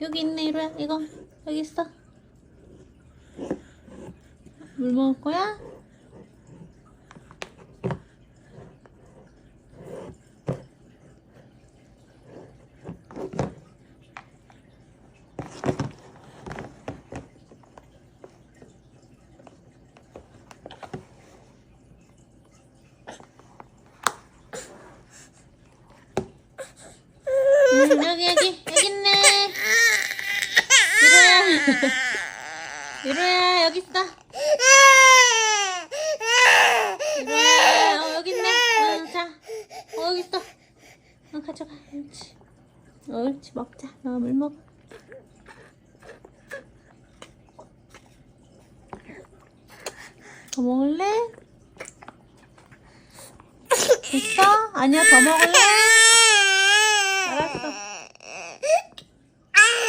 여기 있네 이루야 이거 여기 있어. 물 먹을 거야? 음, 여기 여기 이루야 여기 있어 이루야 어, 여기 있네. 응, 자 어, 여기 있어 어, 가져가. 옳지. 옳지. 먹자. 너물 먹어 더 먹을래? 됐어? 아니야 더 먹을래?